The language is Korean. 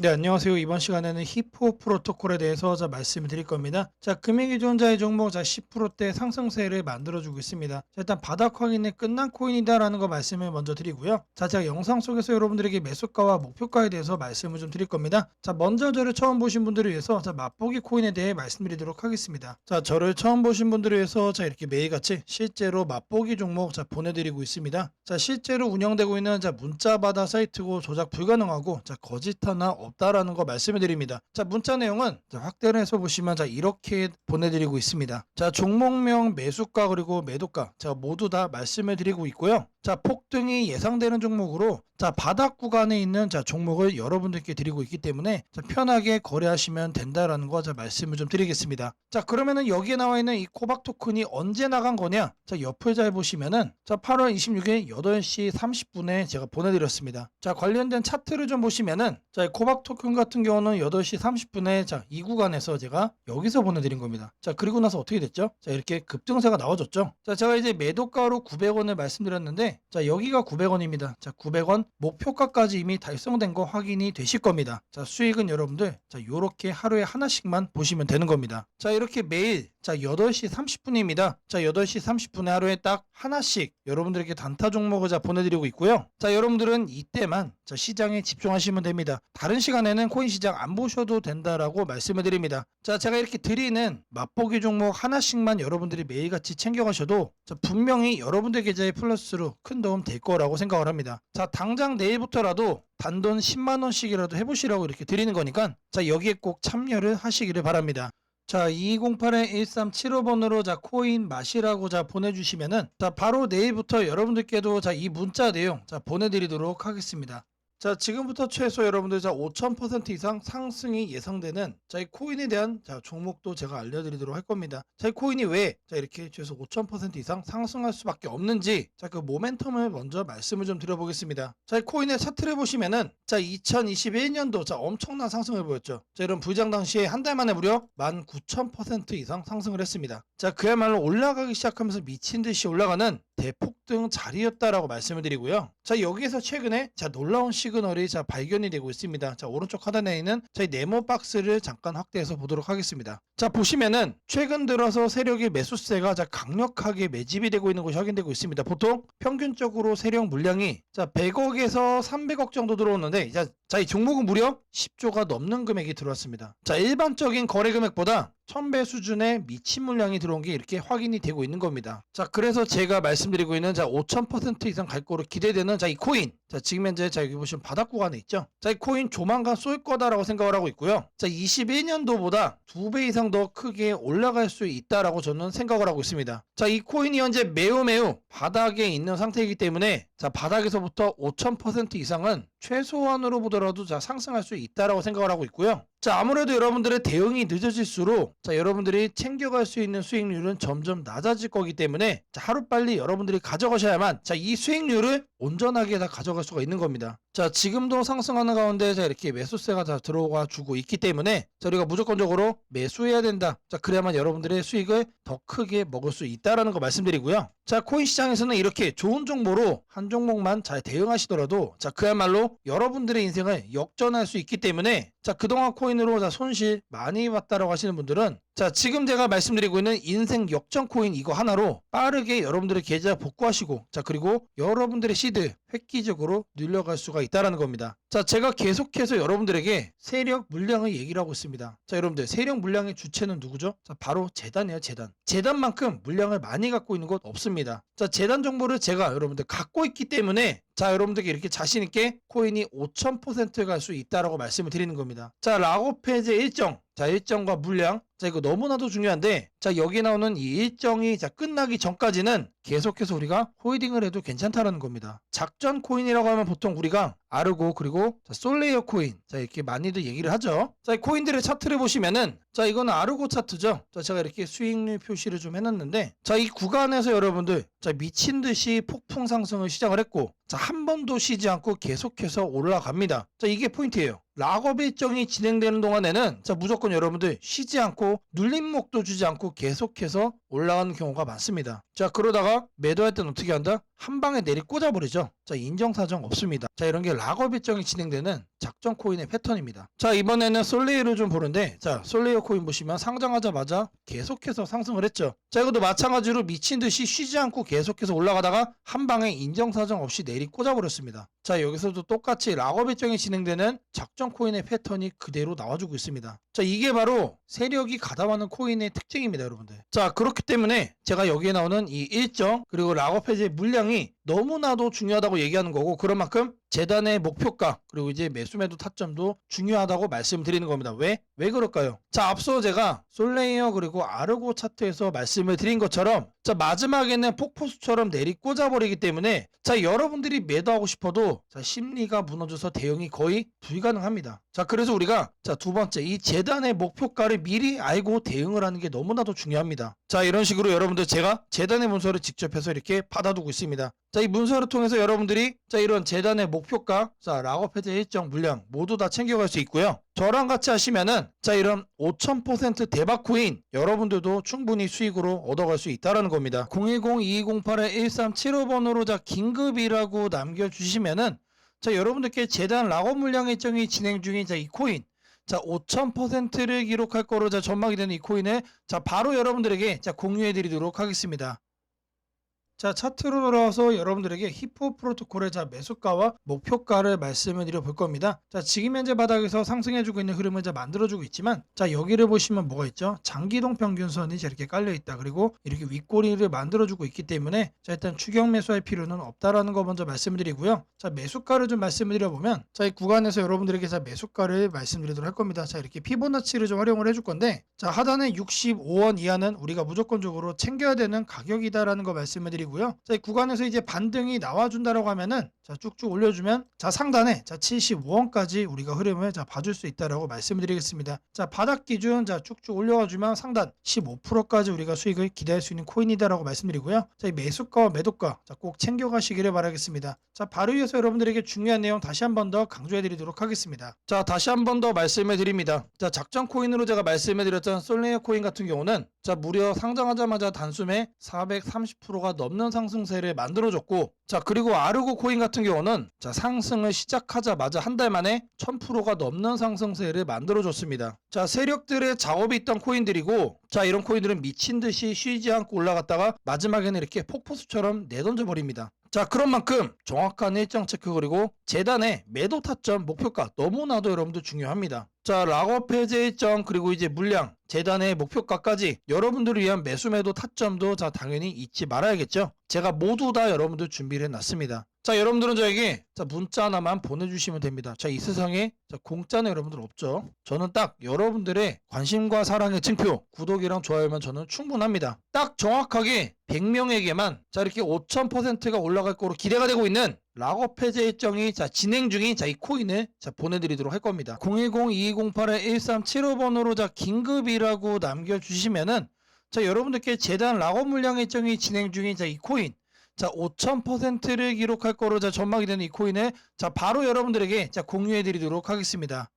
네, 안녕하세요. 이번 시간에는 히포 프로토콜에 대해서 자 말씀을 드릴 겁니다. 자, 금액이 좋은 자의 종목 자 10%대 상승세를 만들어주고 있습니다. 자, 일단 바닥 확인이 끝난 코인이다라는 거 말씀을 먼저 드리고요. 자, 제가 영상 속에서 여러분들에게 매수가와 목표가에 대해서 말씀을 좀 드릴 겁니다. 자, 먼저 저를 처음 보신 분들을 위해서 자 맛보기 코인에 대해 말씀드리도록 하겠습니다. 자, 저를 처음 보신 분들을 위해서 자 이렇게 매일같이 실제로 맛보기 종목 자 보내드리고 있습니다. 자, 실제로 운영되고 있는 자 문자 받아 사이트고 조작 불가능하고 자 거짓 하나 없다라는 거 말씀을 드립니다. 자, 문자 내용은 자, 확대를 해서 보시면 자 이렇게 보내드리고 있습니다. 자, 종목명 매수가 그리고 매도가 자 모두 다 말씀을 드리고 있고요. 자, 폭등이 예상되는 종목으로 자, 바닥 구간에 있는 자, 종목을 여러분들께 드리고 있기 때문에 자, 편하게 거래하시면 된다라는 거 자, 말씀을 좀 드리겠습니다. 자, 그러면은 여기에 나와 있는 이 코박 토큰이 언제 나간 거냐? 자, 옆을 잘 보시면은 자, 8월 26일 8시 30분에 제가 보내드렸습니다. 자, 관련된 차트를 좀 보시면은 자, 이 코박 토큰 같은 경우는 8시 30분에 자, 이 구간에서 제가 여기서 보내드린 겁니다. 자, 그리고 나서 어떻게 됐죠? 자, 이렇게 급등세가 나와줬죠? 자, 제가 이제 매도가로 900원을 말씀드렸는데 자, 여기가 900원입니다. 자, 900원 목표가까지 이미 달성된 거 확인이 되실 겁니다. 자, 수익은 여러분들 자, 요렇게 하루에 하나씩만 보시면 되는 겁니다. 자, 이렇게 매일 자, 8시 30분입니다. 자, 8시 30분에 하루에 딱 하나씩 여러분들에게 단타 종목을 자 보내드리고 있고요. 자, 여러분들은 이때만 자, 시장에 집중하시면 됩니다. 다른 시간에는 코인 시장 안 보셔도 된다라고 말씀을 드립니다. 자, 제가 이렇게 드리는 맛보기 종목 하나씩만 여러분들이 매일같이 챙겨가셔도 자, 분명히 여러분들 계좌에 플러스로 큰 도움 될 거라고 생각을 합니다. 자, 당장 내일부터라도 단돈 10만 원씩이라도 해보시라고 이렇게 드리는 거니까 자, 여기에 꼭 참여를 하시기를 바랍니다. 자, 2208-1375번으로 자, 코인 맛이라고 자, 보내주시면은 자, 바로 내일부터 여러분들께도 자, 이 문자 내용 자, 보내드리도록 하겠습니다. 자, 지금부터 최소 여러분들 자, 5000% 이상 상승이 예상되는 자, 이 코인에 대한 자, 종목도 제가 알려드리도록 할 겁니다. 자, 이 코인이 왜 자, 이렇게 최소 5000% 이상 상승할 수밖에 없는지 자, 그 모멘텀을 먼저 말씀을 좀 드려보겠습니다. 자, 이 코인의 차트를 보시면은 자, 2021년도 자, 엄청난 상승을 보였죠. 자, 이런 부장 당시에 한 달 만에 무려 19,000% 이상 상승을 했습니다. 자, 그야말로 올라가기 시작하면서 미친 듯이 올라가는 대폭등 자리였다라고 말씀을 드리고요. 자, 여기에서 최근에 자, 놀라운 시그널이 자, 발견이 되고 있습니다. 자, 오른쪽 하단에 있는 저희 네모 박스를 잠깐 확대해서 보도록 하겠습니다. 자, 보시면은 최근 들어서 세력의 매수세가 자, 강력하게 매집이 되고 있는 것이 확인되고 있습니다. 보통 평균적으로 세력 물량이 자, 100억에서 300억 정도 들어오는데 자, 자, 이 종목은 무려 10조가 넘는 금액이 들어왔습니다. 자, 일반적인 거래 금액보다 1000배 수준의 미친 물량이 들어온 게 이렇게 확인이 되고 있는 겁니다. 자, 그래서 제가 말씀드리고 있는 자, 5000% 이상 갈 거로 기대되는 자, 이 코인. 자, 지금 현재 자, 여기 보시면 바닥 구간에 있죠. 자, 이 코인 조만간 쏠 거다라고 생각을 하고 있고요. 자, 21년도보다 두배 이상 더 크게 올라갈 수 있다라고 저는 생각을 하고 있습니다. 자, 이 코인이 현재 매우 매우 바닥에 있는 상태이기 때문에 자, 바닥에서부터 5000% 이상은 최소한으로 보더라도 자, 상승할 수 있다라고 생각을 하고 있고요. 자, 아무래도 여러분들의 대응이 늦어질수록 자, 여러분들이 챙겨갈 수 있는 수익률은 점점 낮아질 거기 때문에 자, 하루빨리 여러분들이 가져가셔야만 자, 이 수익률을 온전하게 다 가져갈 수가 있는 겁니다. 자, 지금도 상승하는 가운데 자, 이렇게 매수세가 다 들어와 주고 있기 때문에 자, 우리가 무조건적으로 매수해야 된다. 자, 그래야만 여러분들의 수익을 더 크게 먹을 수 있다라는 거 말씀드리고요. 자, 코인 시장에서는 이렇게 좋은 정보로 한 종목만 잘 대응하시더라도 자, 그야말로 여러분들의 인생을 역전할 수 있기 때문에 자, 그동안 코인으로 자, 손실 많이 봤다라고 하시는 분들은 자, 지금 제가 말씀드리고 있는 인생 역전 코인 이거 하나로 빠르게 여러분들의 계좌 복구하시고 자, 그리고 여러분들의 시드 획기적으로 늘려갈 수가 있다라는 겁니다. 자, 제가 계속해서 여러분들에게 세력 물량을 얘기를 하고 있습니다. 자, 여러분들 세력 물량의 주체는 누구죠? 자, 바로 재단이에요, 재단. 재단만큼 물량을 많이 갖고 있는 곳 없습니다. 자, 재단 정보를 제가 여러분들 갖고 있기 때문에 자, 여러분들께 이렇게 자신 있게 코인이 5,000%갈 수 있다라고 말씀을 드리는 겁니다. 자, 락오페이지 일정. 자, 일정과 물량. 자, 이거 너무나도 중요한데, 자, 여기 나오는 이 일정이 자, 끝나기 전까지는 계속해서 우리가 홀딩을 해도 괜찮다라는 겁니다. 작전 코인이라고 하면 보통 우리가 아르고 그리고 자, 솔레이어 코인 자 이렇게 많이들 얘기를 하죠. 자, 이 코인들의 차트를 보시면은 자 이거는 아르고 차트죠. 자 제가 이렇게 수익률 표시를 좀 해놨는데 자 이 구간에서 여러분들 자 미친 듯이 폭풍 상승을 시작을 했고 자 한 번도 쉬지 않고 계속해서 올라갑니다. 자 이게 포인트예요. 락업 일정이 진행되는 동안에는 자 무조건 여러분들 쉬지 않고 눌림목도 주지 않고 계속해서 올라가는 경우가 많습니다. 자, 그러다가 매도할 때는 어떻게 한다? 한 방에 내리 꽂아버리죠. 자, 인정사정 없습니다. 자, 이런 게 락업 일정이 진행되는 작전 코인의 패턴입니다. 자, 이번에는 솔레이를 좀 보는데, 자, 솔레이어 코인 보시면 상장하자마자 계속해서 상승을 했죠. 자, 이것도 마찬가지로 미친 듯이 쉬지 않고 계속해서 올라가다가 한 방에 인정사정 없이 내리 꽂아버렸습니다. 자, 여기서도 똑같이 락업 일정이 진행되는 작전 코인의 패턴이 그대로 나와주고 있습니다. 자, 이게 바로 세력이 가담하는 코인의 특징입니다, 여러분들. 자, 그렇기 때문에 제가 여기에 나오는 이 일정, 그리고 락업 해제 물량이 너무나도 중요하다고 얘기하는 거고, 그런 만큼 재단의 목표가, 그리고 이제 매수매도 타점도 중요하다고 말씀드리는 겁니다. 왜? 왜 그럴까요? 자, 앞서 제가 솔레이어 그리고 아르고 차트에서 말씀을 드린 것처럼, 자, 마지막에는 폭포수처럼 내리 꽂아버리기 때문에, 자, 여러분들이 매도하고 싶어도, 자, 심리가 무너져서 대응이 거의 불가능합니다. 자, 그래서 우리가, 자, 두 번째, 이 재단의 목표가를 미리 알고 대응을 하는 게 너무나도 중요합니다. 자, 이런 식으로 여러분들 제가 재단의 문서를 직접 해서 이렇게 받아두고 있습니다. 자, 이 문서를 통해서 여러분들이, 자, 이런 재단의 목표가, 자, 락업 해제 일정 물량 모두 다 챙겨갈 수 있고요. 저랑 같이 하시면은, 자, 이런 5000% 대박 코인 여러분들도 충분히 수익으로 얻어갈 수 있다라는 겁니다. 010-2208-1375번으로 자, 긴급이라고 남겨 주시면은, 자, 여러분들께 재단 락업 물량 일정이 진행 중인 자, 이 코인, 자, 5000%를 기록할 거로 자, 전망이 되는 이 코인을 자, 바로 여러분들에게 자, 공유해 드리도록 하겠습니다. 자, 차트로 돌아와서 여러분들에게 히포 프로토콜의 자 매수가와 목표가를 말씀을 드려 볼 겁니다. 자, 지금 현재 바닥에서 상승해주고 있는 흐름을 자 만들어주고 있지만, 자, 여기를 보시면 뭐가 있죠? 장기동 평균선이 자 이렇게 깔려 있다. 그리고 이렇게 윗꼬리를 만들어주고 있기 때문에, 자, 일단 추격 매수할 필요는 없다라는 거 먼저 말씀드리고요. 자, 매수가를 좀 말씀을 드려보면, 자, 이 구간에서 여러분들에게 자 매수가를 말씀드리도록 할 겁니다. 자, 이렇게 피보나치를 좀 활용을 해줄 건데, 자, 하단에 65원 이하는 우리가 무조건적으로 챙겨야 되는 가격이다라는 거 말씀을 드리고 고요 자, 이 구간에서 이제 반등이 나와준다라고 하면은 자, 쭉쭉 올려주면 자, 상단에 자, 75원까지 우리가 흐름을 자, 봐줄 수 있다라고 말씀드리겠습니다. 자, 바닥 기준 자, 쭉쭉 올려주면 상단 15%까지 우리가 수익을 기대할 수 있는 코인이다라고 말씀드리고요. 자, 이 매수가와 매도가 자, 꼭 챙겨가시기를 바라겠습니다. 자, 바로 이어서 여러분들에게 중요한 내용 다시 한 번 더 강조해 드리도록 하겠습니다. 자, 다시 한 번 더 말씀해 드립니다. 자, 작전 코인으로 제가 말씀해 드렸던 솔레이어 코인 같은 경우는 자, 무려 상장하자마자 단숨에 430%가 넘는 상승세를 만들어줬고, 자, 그리고 아르고 코인 같은 경우는 자, 상승을 시작하자마자 한 달 만에 1000%가 넘는 상승세를 만들어줬습니다. 자, 세력들의 작업이 있던 코인들이고, 자, 이런 코인들은 미친 듯이 쉬지 않고 올라갔다가 마지막에는 이렇게 폭포수처럼 내던져 버립니다. 자, 그런 만큼 정확한 일정 체크 그리고 재단의 매도 타점 목표가 너무나도 여러분들 중요합니다. 자, 락업 해제 일정 그리고 이제 물량 재단의 목표가까지 여러분들을 위한 매수 매도 타점도 자 당연히 잊지 말아야겠죠. 제가 모두 다 여러분들 준비를 해놨습니다. 자, 여러분들은 저에게 자 문자 하나만 보내주시면 됩니다. 자, 이 세상에 자 공짜는 여러분들 없죠. 저는 딱 여러분들의 관심과 사랑의 증표, 구독이랑 좋아요면 저는 충분합니다. 딱 정확하게 100명에게만 자 이렇게 5000%가 올라갈 거로 기대가 되고 있는 락업 해제 일정이 자 진행 중인 자 이 코인을 자 보내드리도록 할 겁니다. 010-2208-1375번으로 자 긴급이라고 남겨주시면은 자 여러분들께 재단 락업 물량 일정이 진행 중인 자 이 코인 자 5000%를 기록할 거로 자 전망이 되는 이 코인을 자 바로 여러분들에게 자 공유해 드리도록 하겠습니다.